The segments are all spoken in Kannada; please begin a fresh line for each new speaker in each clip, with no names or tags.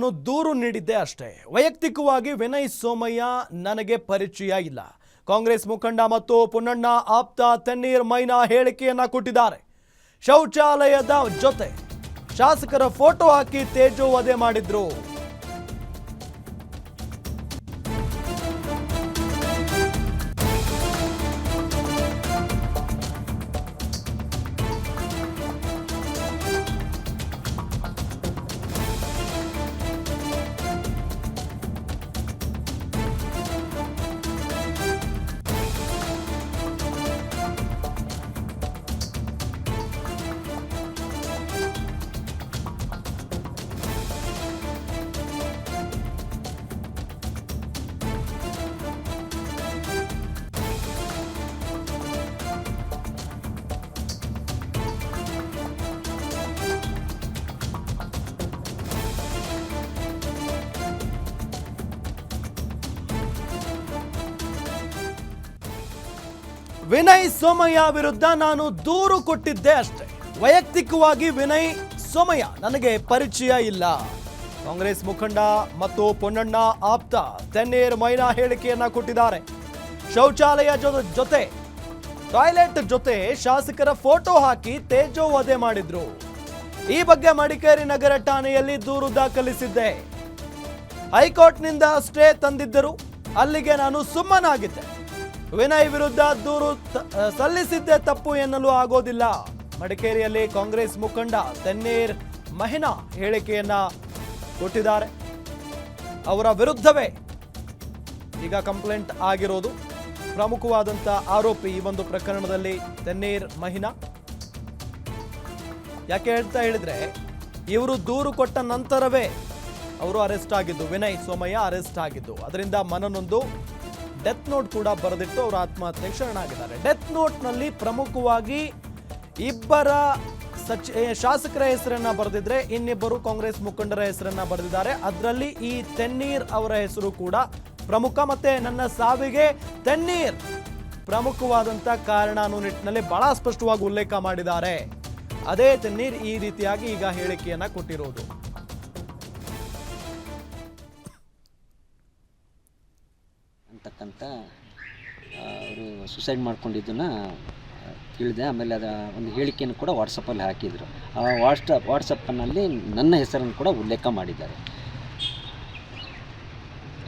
ನಾನು ದೂರು ನೀಡಿದ್ದೆ ಅಷ್ಟೇ. ವೈಯಕ್ತಿಕವಾಗಿ ವಿನಯ್ ಸೋಮಯ್ಯ ನನಗೆ ಪರಿಚಯ ಇಲ್ಲ. ಕಾಂಗ್ರೆಸ್ ಮುಖಂಡ ಮತ್ತು ಪುನ್ನಣ್ಣ ಆಪ್ತ ತಣ್ಣೀರ್ ಮೈನಾ ಹೇಳಿಕೆಯನ್ನ ಕೊಟ್ಟಿದ್ದಾರೆ. ಶೌಚಾಲಯದ ಜೊತೆ ಶಾಸಕರ ಫೋಟೋ ಹಾಕಿ ತೇಜೋ ವಧೆ ಮಾಡಿದ್ರು. ವಿನಯ್ ಸೋಮಯ್ಯ ವಿರುದ್ಧ ನಾನು ದೂರು ಕೊಟ್ಟಿದ್ದೆ ಅಷ್ಟೇ. ವೈಯಕ್ತಿಕವಾಗಿ ವಿನಯ್ ಸೋಮಯ್ಯ ನನಗೆ ಪರಿಚಯ ಇಲ್ಲ. ಕಾಂಗ್ರೆಸ್ ಮುಖಂಡ ಮತ್ತು ಪೊನ್ನಣ್ಣ ಆಪ್ತ ತೆನ್ನೇರ್ ಮೈನಾ ಹೇಳಿಕೆಯನ್ನ ಕೊಟ್ಟಿದ್ದಾರೆ. ಶೌಚಾಲಯ ಜೊತೆ, ಟಾಯ್ಲೆಟ್ ಜೊತೆ ಶಾಸಕರ ಫೋಟೋ ಹಾಕಿ ತೇಜೋ ವಧೆ ಮಾಡಿದ್ರು. ಈ ಬಗ್ಗೆ ಮಡಿಕೇರಿ ನಗರ ಠಾಣೆಯಲ್ಲಿ ದೂರು ದಾಖಲಿಸಿದ್ದೆ. ಹೈಕೋರ್ಟ್ನಿಂದ ಸ್ಟೇ ತಂದಿದ್ದರು. ಅಲ್ಲಿಗೆ ನಾನು ಸುಮ್ಮನಾಗಿದ್ದೆ. ವಿನಯ್ ವಿರುದ್ಧ ದೂರು ಸಲ್ಲಿಸಿದ್ದೆ ತಪ್ಪು ಎನ್ನಲು ಆಗೋದಿಲ್ಲ. ಮಡಿಕೇರಿಯಲ್ಲಿ ಕಾಂಗ್ರೆಸ್ ಮುಖಂಡ ತನ್ನೀರ್ ಮಹಿನಾ ಹೇಳಿಕೆಯನ್ನ ಕೊಟ್ಟಿದ್ದಾರೆ. ಅವರ ವಿರುದ್ಧವೇ ಈಗ ಕಂಪ್ಲೇಂಟ್ ಆಗಿರೋದು. ಪ್ರಮುಖವಾದಂತ ಆರೋಪಿ ಈ ಒಂದು ಪ್ರಕರಣದಲ್ಲಿ ತನ್ನೀರ್ ಮಹಿನಾ. ಯಾಕೆ ಹೇಳ್ತಾ ಹೇಳಿದ್ರೆ, ಇವರು ದೂರು ಕೊಟ್ಟ ನಂತರವೇ ಅವರು ಅರೆಸ್ಟ್ ಆಗಿದ್ದು, ವಿನಯ್ ಸೋಮಯ್ಯ ಅರೆಸ್ಟ್ ಆಗಿದ್ದು. ಅದರಿಂದ ಮನನೊಂದು ಡೆತ್ ನೋಟ್ ಕೂಡ ಬರೆದಿಟ್ಟು ಅವರು ಆತ್ಮಹತ್ಯೆಗೆ ಶರಣಾಗಿದ್ದಾರೆ. ಡೆತ್ ನೋಟ್ನಲ್ಲಿ ಪ್ರಮುಖವಾಗಿ ಇಬ್ಬರ ಸಚಿ ಶಾಸಕರ ಹೆಸರನ್ನ ಬರೆದಿದ್ರೆ ಇನ್ನಿಬ್ಬರು ಕಾಂಗ್ರೆಸ್ ಮುಖಂಡರ ಹೆಸರನ್ನ ಬರೆದಿದ್ದಾರೆ. ಅದರಲ್ಲಿ ಈ ತೆನ್ನೀರ್ ಅವರ ಹೆಸರು ಕೂಡ ಪ್ರಮುಖ. ಮತ್ತೆ ನನ್ನ ಸಾವಿಗೆ ತೆನ್ನೀರ್ ಪ್ರಮುಖವಾದಂತ ಕಾರಣ ಅನ್ನೋ ನಿಟ್ಟಿನಲ್ಲಿ ಬಹಳ ಸ್ಪಷ್ಟವಾಗಿ ಉಲ್ಲೇಖ ಮಾಡಿದ್ದಾರೆ. ಅದೇ ತೆನ್ನೀರ್ ಈ ರೀತಿಯಾಗಿ ಈಗ ಹೇಳಿಕೆಯನ್ನ ಕೊಟ್ಟಿರೋದು.
ಅಂತಕ್ಕಂಥ ಅವರು ಸುಸೈಡ್ ಮಾಡ್ಕೊಂಡಿದ್ದನ್ನು ತಿಳಿದೆ ಆಮೇಲೆ ಅದರ ಒಂದು ಹೇಳಿಕೆಯನ್ನು ಕೂಡ ವಾಟ್ಸಪ್ಪಲ್ಲಿ ಹಾಕಿದರು. ಆ ವಾಟ್ಸಪ್ ವಾಟ್ಸಪ್ಪನಲ್ಲಿ ನನ್ನ ಹೆಸರನ್ನು ಕೂಡ ಉಲ್ಲೇಖ ಮಾಡಿದ್ದಾರೆ.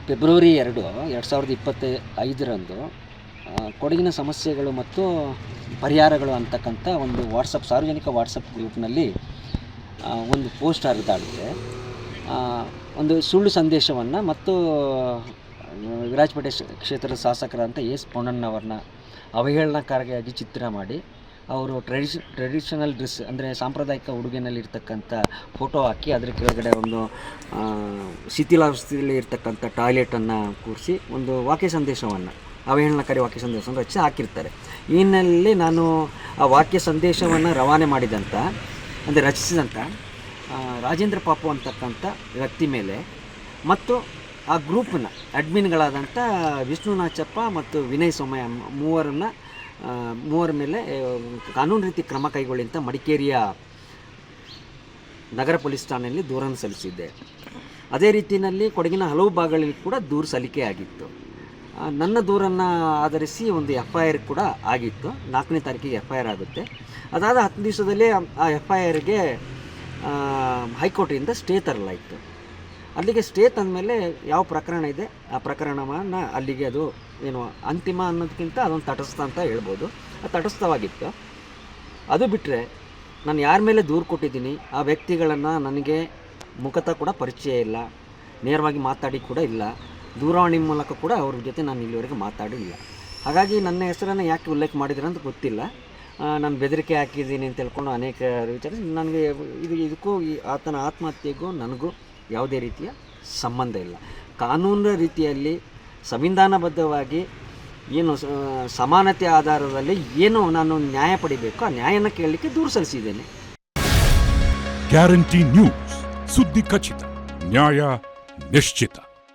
ಫೆಬ್ರವರಿ ಎರಡು ಎರಡು ಸಾವಿರದ ಇಪ್ಪತ್ತ ಐದರಂದು ಕೊಡಗಿನ ಸಮಸ್ಯೆಗಳು ಮತ್ತು ಪರಿಹಾರಗಳು ಅಂತಕ್ಕಂಥ ಒಂದು ವಾಟ್ಸಪ್ ಸಾರ್ವಜನಿಕ ವಾಟ್ಸಪ್ ಗ್ರೂಪ್ನಲ್ಲಿ ಒಂದು ಪೋಸ್ಟ್ ಹರಿದಾಡಿದೆ. ಒಂದು ಸುಳ್ಳು ಸಂದೇಶವನ್ನು ಮತ್ತು ವಿರಾಜಪೇಟೆ ಕ್ಷೇತ್ರದ ಶಾಸಕರಂತ ಎಸ್ ಪೊನ್ನಣ್ಣವ್ರನ್ನ ಅವಹೇಳನಕಾರಿಯಾಗಿ ಚಿತ್ರ ಮಾಡಿ ಅವರು ಟ್ರೆಡಿಷ್, ಟ್ರೆಡಿಷನಲ್ ಡ್ರೆಸ್ ಅಂದರೆ ಸಾಂಪ್ರದಾಯಿಕ ಉಡುಗೆನಲ್ಲಿರ್ತಕ್ಕಂಥ ಫೋಟೋ ಹಾಕಿ ಅದರ ಕೆಳಗಡೆ ಒಂದು ಶಿಥಿಲಾವಸ್ಥೆಯಲ್ಲಿ ಇರ್ತಕ್ಕಂಥ ಟಾಯ್ಲೆಟನ್ನು ಕೂರಿಸಿ ಒಂದು ವಾಕ್ಯ ಸಂದೇಶವನ್ನು, ಅವಹೇಳನಕಾರಿ ವಾಕ್ಯ ಸಂದೇಶವನ್ನು ರಚಿಸಿ ಹಾಕಿರ್ತಾರೆ. ಇನ್ನಲ್ಲಿ ನಾನು ಆ ವಾಕ್ಯ ಸಂದೇಶವನ್ನು ರವಾನೆ ಮಾಡಿದಂಥ, ಅಂದರೆ ರಚಿಸಿದಂಥ ರಾಜೇಂದ್ರ ಪಾಪು ಅಂತಕ್ಕಂಥ ವ್ಯಕ್ತಿ ಮೇಲೆ ಮತ್ತು ಆ ಗ್ರೂಪನ್ನು ಅಡ್ಮಿನ್ಗಳಾದಂಥ ವಿಷ್ಣುನಾಚಪ್ಪ ಮತ್ತು ವಿನಯ್ ಸೋಮಯ್ಯ ಮೂವರನ್ನು ಮೂವರ ಮೇಲೆ ಕಾನೂನು ರೀತಿ ಕ್ರಮ ಕೈಗೊಳ್ಳಿ ಅಂತ ಮಡಿಕೇರಿಯ ನಗರ ಪೊಲೀಸ್ ಠಾಣೆಯಲ್ಲಿ ದೂರನ್ನು ಸಲ್ಲಿಸಿದ್ದೆ. ಅದೇ ರೀತಿಯಲ್ಲಿ ಕೊಡಗಿನ ಹಲವು ಭಾಗಗಳಲ್ಲಿ ಕೂಡ ದೂರು ಸಲ್ಲಿಕೆ ಆಗಿತ್ತು. ನನ್ನ ದೂರನ್ನು ಆಧರಿಸಿ ಒಂದು ಎಫ್ ಐ ಆರ್ ಕೂಡ ಆಗಿತ್ತು. ನಾಲ್ಕನೇ ತಾರೀಕಿಗೆ ಎಫ್ ಐ ಆರ್ ಆಗುತ್ತೆ. ಅದಾದ ಹತ್ತು ದಿವಸದಲ್ಲಿ ಆ ಎಫ್ ಐ ಆರ್ಗೆ ಹೈಕೋರ್ಟಿಂದ ಸ್ಟೇ ತರಲಾಯಿತು. ಅಲ್ಲಿಗೆ ಸ್ಟೇ ತಂದಮೇಲೆ ಯಾವ ಪ್ರಕರಣ ಇದೆ? ಆ ಪ್ರಕರಣವನ್ನು ಅಲ್ಲಿಗೆ ಅದು ಏನು ಅಂತಿಮ ಅನ್ನೋದಕ್ಕಿಂತ ಅದೊಂದು ತಟಸ್ಥ ಅಂತ ಹೇಳ್ಬೋದು. ಅದು ತಟಸ್ಥವಾಗಿತ್ತು. ಅದು ಬಿಟ್ಟರೆ ನಾನು ಯಾರ ಮೇಲೆ ದೂರು ಕೊಟ್ಟಿದ್ದೀನಿ? ಆ ವ್ಯಕ್ತಿಗಳನ್ನು ನನಗೆ ಮುಖತ ಕೂಡ ಪರಿಚಯ ಇಲ್ಲ. ನೇರವಾಗಿ ಮಾತಾಡಿ ಕೂಡ ಇಲ್ಲ. ದೂರವಾಣಿ ಮೂಲಕ ಕೂಡ ಅವ್ರ ಜೊತೆ ನಾನು ಇಲ್ಲಿವರೆಗೆ ಮಾತಾಡಿಲ್ಲ. ಹಾಗಾಗಿ ನನ್ನ ಹೆಸರನ್ನು ಯಾಕೆ ಉಲ್ಲೇಖ ಮಾಡಿದ್ರೆ ಅಂತ ಗೊತ್ತಿಲ್ಲ. ನಾನು ಬೆದರಿಕೆ ಹಾಕಿದ್ದೀನಿ ಅಂತ ಹೇಳ್ಕೊಂಡು ಅನೇಕ ವಿಚಾರ ನನಗೆ ಇದು ಇದಕ್ಕೂ ಈ ಆತನ ಆತ್ಮಹತ್ಯೆಗೂ ನನಗೂ ಯಾವುದೇ ರೀತಿಯ ಸಂಬಂಧ ಇಲ್ಲ. ಕಾನೂನಿನ ರೀತಿಯಲ್ಲಿ ಸಂವಿಧಾನಬದ್ಧವಾಗಿ ಏನು ಸಮಾನತೆ ಆಧಾರದಲ್ಲಿ ಏನು ನಾನು ನ್ಯಾಯ ಪಡಿಬೇಕು ಆ ನ್ಯಾಯನ ಕೇಳಲಿಕ್ಕೆ ದೂರು ಸಲ್ಲಿಸಿದ್ದೇನೆ.
ಗ್ಯಾರಂಟಿ ನ್ಯೂಸ್ ಸುದ್ದಿ ಖಚಿತ, ನ್ಯಾಯ ನಿಶ್ಚಿತ.